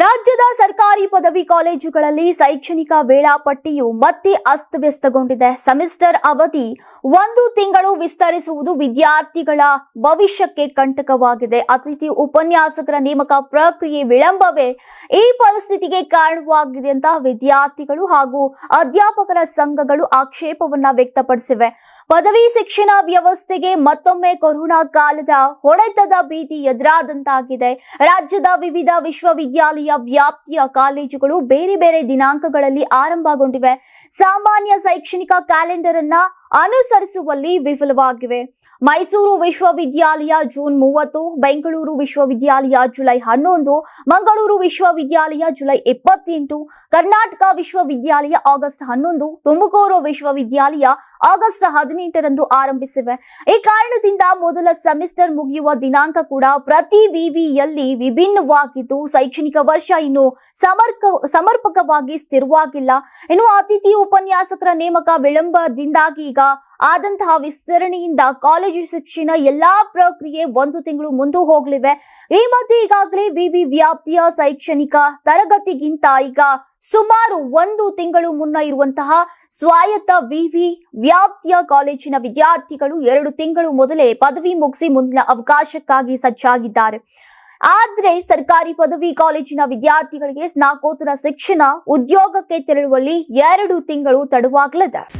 ರಾಜ್ಯದ ಸರ್ಕಾರಿ ಪದವಿ ಕಾಲೇಜುಗಳಲ್ಲಿ ಶೈಕ್ಷಣಿಕ ವೇಳಾಪಟ್ಟಿಯು ಮತ್ತೆ ಅಸ್ತವ್ಯಸ್ತಗೊಂಡಿದೆ. ಸೆಮಿಸ್ಟರ್ ಅವಧಿ ಒಂದು ತಿಂಗಳು ವಿಸ್ತರಿಸುವುದು ವಿದ್ಯಾರ್ಥಿಗಳ ಭವಿಷ್ಯಕ್ಕೆ ಕಂಟಕವಾಗಿದೆ. ಅತಿಥಿ ಉಪನ್ಯಾಸಕರ ನೇಮಕ ಪ್ರಕ್ರಿಯೆ ವಿಳಂಬವೇ ಈ ಪರಿಸ್ಥಿತಿಗೆ ಕಾರಣವಾಗಿದೆ ಅಂತ ವಿದ್ಯಾರ್ಥಿಗಳು ಹಾಗೂ ಅಧ್ಯಾಪಕರ ಸಂಘಗಳು ಆಕ್ಷೇಪವನ್ನ ವ್ಯಕ್ತಪಡಿಸಿವೆ. ಪದವಿ ಶಿಕ್ಷಣ ವ್ಯವಸ್ಥೆಗೆ ಮತ್ತೊಮ್ಮೆ ಕೊರೋನಾ ಕಾಲದ ಹೊಡೆತದ ಭೀತಿ ಎದುರಾದಂತಾಗಿದೆ. ರಾಜ್ಯದ ವಿವಿಧ ವಿಶ್ವವಿದ್ಯಾಲಯ, ವ್ಯಾಪ್ತಿಯ ಕಾಲೇಜುಗಳು ಬೇರೆ ಬೇರೆ ದಿನಾಂಕಗಳಲ್ಲಿ ಆರಂಭಗೊಂಡಿವೆ. ಸಾಮಾನ್ಯ ಶೈಕ್ಷಣಿಕ ಕ್ಯಾಲೆಂಡರ್ ಅನ್ನ ಅನುಸರಿಸುವಲ್ಲಿ ವಿಫಲವಾಗಿವೆ. ಮೈಸೂರು ವಿಶ್ವವಿದ್ಯಾಲಯ ಜೂನ್ ಮೂವತ್ತು, ಬೆಂಗಳೂರು ವಿಶ್ವವಿದ್ಯಾಲಯ ಜುಲೈ ಹನ್ನೊಂದು, ಮಂಗಳೂರು ವಿಶ್ವವಿದ್ಯಾಲಯ ಜುಲೈ ಇಪ್ಪತ್ತೆಂಟು, ಕರ್ನಾಟಕ ವಿಶ್ವವಿದ್ಯಾಲಯ ಆಗಸ್ಟ್ ಹನ್ನೊಂದು ತುಮಕೂರು ವಿಶ್ವವಿದ್ಯಾಲಯ ಆಗಸ್ಟ್ ಹದಿನೆಂಟರಂದು ಆರಂಭಿಸಿವೆ. ಈ ಕಾರಣದಿಂದ ಮೊದಲ ಸೆಮಿಸ್ಟರ್ ಮುಗಿಯುವ ದಿನಾಂಕ ಕೂಡ ಪ್ರತಿ ವಿವಿಯಲ್ಲಿ ವಿಭಿನ್ನವಾಗಿದ್ದು, ಶೈಕ್ಷಣಿಕ ವರ್ಷ ಇನ್ನು ಸಮರ್ಕ, ಸಮರ್ಪಕವಾಗಿ ಸ್ಥಿರವಾಗಿಲ್ಲ. ಇನ್ನು ಅತಿಥಿ ಉಪನ್ಯಾಸಕರ ನೇಮಕ ವಿಳಂಬದಿಂದಾಗಿ ಈಗ ಆದಂತಹ ವಿಸ್ತರಣೆಯಿಂದ ಕಾಲೇಜು ಶಿಕ್ಷಣ ಎಲ್ಲಾ ಪ್ರಕ್ರಿಯೆ ಒಂದು ತಿಂಗಳು ಮುಂದೆ ಹೋಗಲಿವೆ. ಈ ಮಧ್ಯೆ ಈಗಾಗಲೇ ವಿವಿ ವ್ಯಾಪ್ತಿಯ ಶೈಕ್ಷಣಿಕ ತರಗತಿಗಿಂತ ಈಗ ಸುಮಾರು ಒಂದು ತಿಂಗಳು ಮುನ್ನ ಇರುವಂತಹ ಸ್ವಾಯತ್ತ ವಿವಿ ವ್ಯಾಪ್ತಿಯ ಕಾಲೇಜಿನ ವಿದ್ಯಾರ್ಥಿಗಳು ಎರಡು ತಿಂಗಳು ಮೊದಲೇ ಪದವಿ ಮುಗಿಸಿ ಮುಂದಿನ ಅವಕಾಶಕ್ಕಾಗಿ ಸಜ್ಜಾಗಿದ್ದಾರೆ. ಆದ್ರೆ ಸರ್ಕಾರಿ ಪದವಿ ಕಾಲೇಜಿನ ವಿದ್ಯಾರ್ಥಿಗಳಿಗೆ ಸ್ನಾಕೋತ್ತರ ಶಿಕ್ಷಣ ಉದ್ಯೋಗಕ್ಕೆ ತೆರಳುವಲ್ಲಿ ಎರಡು ತಿಂಗಳು ತಡವಾಗಲಿದೆ.